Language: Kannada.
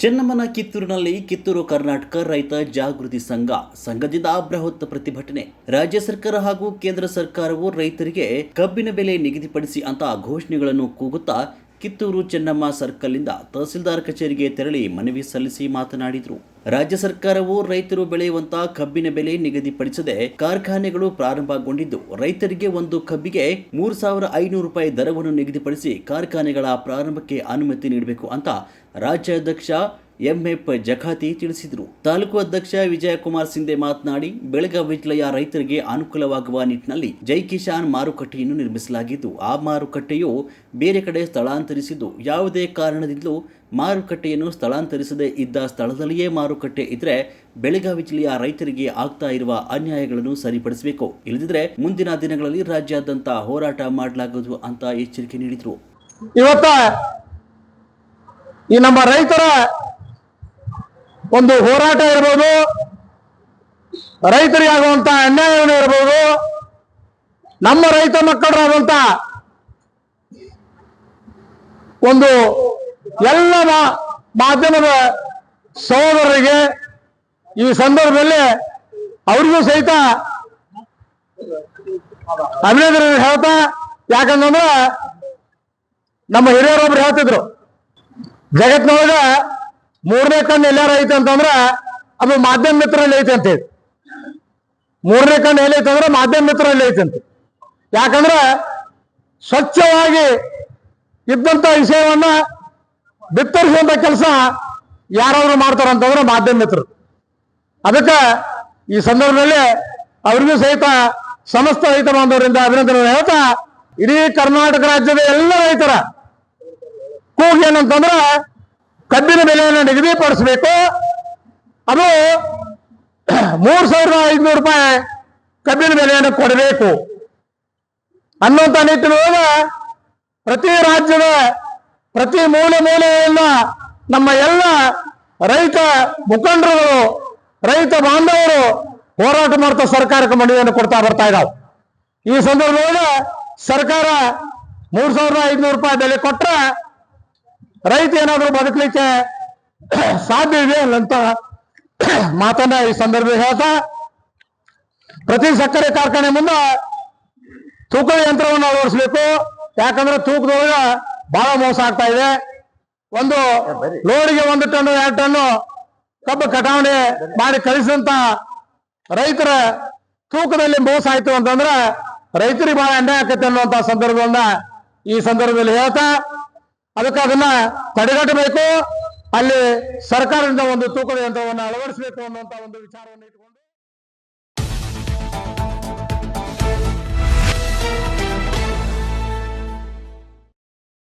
ಚೆನ್ನಮ್ಮನ ಕಿತ್ತೂರಿನಲ್ಲಿ ಕಿತ್ತೂರು ಕರ್ನಾಟಕ ರೈತ ಜಾಗೃತಿ ಸಂಘ ಸಂಘದಿಂದ ಬೃಹತ್ ಪ್ರತಿಭಟನೆ. ರಾಜ್ಯ ಸರ್ಕಾರ ಹಾಗೂ ಕೇಂದ್ರ ಸರ್ಕಾರವು ರೈತರಿಗೆ ಕಬ್ಬಿನ ಬೆಲೆ ನಿಗದಿಪಡಿಸಿ ಅಂತ ಘೋಷಣೆಗಳನ್ನು ಕೂಗುತ್ತಾ ಕಿತ್ತೂರು ಚೆನ್ನಮ್ಮ ಸರ್ಕಲ್ನಿಂದ ತಹಸೀಲ್ದಾರ್ ಕಚೇರಿಗೆ ತೆರಳಿ ಮನವಿ ಸಲ್ಲಿಸಿ ಮಾತನಾಡಿದರು. ರಾಜ್ಯ ಸರ್ಕಾರವು ರೈತರು ಬೆಳೆಯುವಂತ ಕಬ್ಬಿನ ಬೆಲೆ ನಿಗದಿಪಡಿಸದೆ ಕಾರ್ಖಾನೆಗಳು ಪ್ರಾರಂಭಗೊಂಡಿದ್ದು, ರೈತರಿಗೆ ಒಂದು ಕಬ್ಬಿಗೆ ಮೂರು ಸಾವಿರ ಐನೂರು ರೂಪಾಯಿ ದರವನ್ನು ನಿಗದಿಪಡಿಸಿ ಕಾರ್ಖಾನೆಗಳ ಪ್ರಾರಂಭಕ್ಕೆ ಅನುಮತಿ ನೀಡಬೇಕು ಅಂತ ರಾಜ್ಯಾಧ್ಯಕ್ಷ ಎಂಎಫ್ ಜಖಾತಿ ತಿಳಿಸಿದರು. ತಾಲೂಕು ಅಧ್ಯಕ್ಷ ವಿಜಯಕುಮಾರ್ ಸಿಂಧೆ ಮಾತನಾಡಿ, ಬೆಳಗಾವಿ ಜಿಲ್ಲೆಯ ರೈತರಿಗೆ ಅನುಕೂಲವಾಗುವ ನಿಟ್ಟಿನಲ್ಲಿ ಜೈ ಕಿಸಾನ್ ಮಾರುಕಟ್ಟೆಯನ್ನು ನಿರ್ಮಿಸಲಾಗಿದ್ದು, ಆ ಮಾರುಕಟ್ಟೆಯು ಬೇರೆ ಕಡೆ ಸ್ಥಳಾಂತರಿಸಿದ್ದು. ಯಾವುದೇ ಕಾರಣದಿಂದಲೂ ಮಾರುಕಟ್ಟೆಯನ್ನು ಸ್ಥಳಾಂತರಿಸದೇ ಇದ್ದ ಸ್ಥಳದಲ್ಲಿಯೇ ಮಾರುಕಟ್ಟೆ ಇದ್ರೆ ಬೆಳಗಾವಿ ಜಿಲ್ಲೆಯ ರೈತರಿಗೆ ಆಗ್ತಾ ಇರುವ ಅನ್ಯಾಯಗಳನ್ನು ಸರಿಪಡಿಸಬೇಕು. ಇಲ್ಲದಿದ್ರೆ ಮುಂದಿನ ದಿನಗಳಲ್ಲಿ ರಾಜ್ಯಾದ್ಯಂತ ಹೋರಾಟ ಮಾಡಲಾಗುವುದು ಅಂತ ಎಚ್ಚರಿಕೆ ನೀಡಿದರು. ಈ ನಮ್ಮ ರೈತರ ಒಂದು ಹೋರಾಟ ಇರ್ಬೋದು ರೈತರಿಗೆ ಆಗುವಂತ ಅನ್ಯಾಯವನ್ನು ಇರ್ಬೋದು, ನಮ್ಮ ರೈತ ಮಕ್ಕಳರಾದಂತ ಒಂದು ಎಲ್ಲ ಮಾಧ್ಯಮದ ಸಹೋದರರಿಗೆ ಈ ಸಂದರ್ಭದಲ್ಲಿ ಅವ್ರಿಗೂ ಸಹಿತ ಅಭಿನಂದನೆ ಹೇಳ್ತಾ, ಯಾಕಂತಂದ್ರೆ ನಮ್ಮ ಹಿರಿಯರೊಬ್ರು ಹೇಳ್ತಿದ್ರು ಜಗತ್ನೊಳಗ ಮೂರನೇ ಕಣ್ಣು ಎಲ್ಲಾರ ಐತೆ ಅಂತಂದ್ರ ಅದು ಮಾಧ್ಯಮ ಮಿತ್ರರಲ್ಲಿ ಐತೆ ಅಂತೇಳಿ ಮೂರನೇ ಕಣ್ಣು ಎಲ್ಲೈತೆ ಅಂದ್ರೆ ಮಾಧ್ಯಮ ಮಿತ್ರರಲ್ಲಿ ಐತೆ ಅಂತ ಯಾಕಂದ್ರೆ ಸ್ವಚ್ಛವಾಗಿ ಇದ್ದಂತ ವಿಷಯವನ್ನ ಬಿತ್ತರಿಸುವಂತ ಕೆಲಸ ಯಾರಾದ್ರೂ ಮಾಡ್ತಾರ ಅಂತಂದ್ರೆ ಮಾಧ್ಯಮ ಮಿತ್ರರು. ಅದಕ್ಕೆ ಈ ಸಂದರ್ಭದಲ್ಲಿ ಅವರಿಗೂ ಸಹಿತ ಸಮಸ್ತ ರೈತ ಬಾಂಧವರಿಂದ ಅಭಿನಂದನೆ ಹೇಳ್ತಾ, ಇಡೀ ಕರ್ನಾಟಕ ರಾಜ್ಯದ ಎಲ್ಲ ರೈತರ ಕೂಗ್ ಏನಂತಂದ್ರ ಕಬ್ಬಿನ ಬೆಲೆಯನ್ನು ನಿಗದಿಪಡಿಸಬೇಕು. ಅದು ಮೂರು ಸಾವಿರದ ಐದುನೂರು ರೂಪಾಯಿ ಕಬ್ಬಿನ ಬೆಲೆಯನ್ನು ಕೊಡಬೇಕು. ಅನ್ನುವಂಥ ನಿಟ್ಟಿನೊಳಗ ಪ್ರತಿ ರಾಜ್ಯದ ಪ್ರತಿ ಮೂಲೆ ಮೂಲೆಯನ್ನ ನಮ್ಮ ಎಲ್ಲ ರೈತ ಮುಖಂಡರು ರೈತ ಬಾಂಧವರು ಹೋರಾಟ ಮಾಡ್ತಾ ಸರ್ಕಾರಕ್ಕೆ ಮನವಿಯನ್ನು ಕೊಡ್ತಾ ಬರ್ತಾ ಇದಾವೆ. ಈ ಸಂದರ್ಭದಲ್ಲಿ ಸರ್ಕಾರ ಮೂರ್ ಸಾವಿರದ ಐದುನೂರು ರೂಪಾಯಿ ಬೆಲೆ ಕೊಟ್ರೆ ರೈತ ಏನಾದರೂ ಬದುಕಲಿಕ್ಕೆ ಸಾಧ್ಯ ಇದೆ ಅಂತ ಮಾತನ್ನ ಈ ಸಂದರ್ಭದಲ್ಲಿ ಹೇಳ್ತಾ, ಪ್ರತಿ ಸಕ್ಕರೆ ಕಾರ್ಖಾನೆ ಮುಂದೆ ತೂಕದ ಯಂತ್ರವನ್ನು ಅಳವಡಿಸಬೇಕು. ಯಾಕಂದ್ರೆ ತೂಕದೊಳಗ ಬಹಳ ಮೋಸ ಆಗ್ತಾ ಇದೆ. ಒಂದು ಲೋಡಿಗೆ ಒಂದು ಟನ್ ಎರಡು ಟನ್ ಕಬ್ಬು ಕಟಾವಣೆ ಮಾಡಿ ಕಳಿಸಿದಂತ ರೈತರ ತೂಕದಲ್ಲಿ ಮೋಸ ಆಯ್ತು ಅಂತಂದ್ರೆ ರೈತರಿಗೆ ಬಹಳ ಅನ್ಯಾಯ ಆಕೈತೆ ಅನ್ನುವಂತ ಸಂದರ್ಭವನ್ನ ಈ ಸಂದರ್ಭದಲ್ಲಿ ಹೇಳ್ತಾ ಅದಕ್ಕೆ ಅದನ್ನ ತಡೆಗಟ್ಟಬೇಕು. ಅಲ್ಲಿ ಸರ್ಕಾರದಿಂದ ಒಂದು ತೂಕದ ಯಂತ್ರವನ್ನು ಅಳವಡಿಸಬೇಕು ಅನ್ನುವಂತ ಒಂದು ವಿಚಾರವನ್ನು ಇಟ್ಕೊಂಡು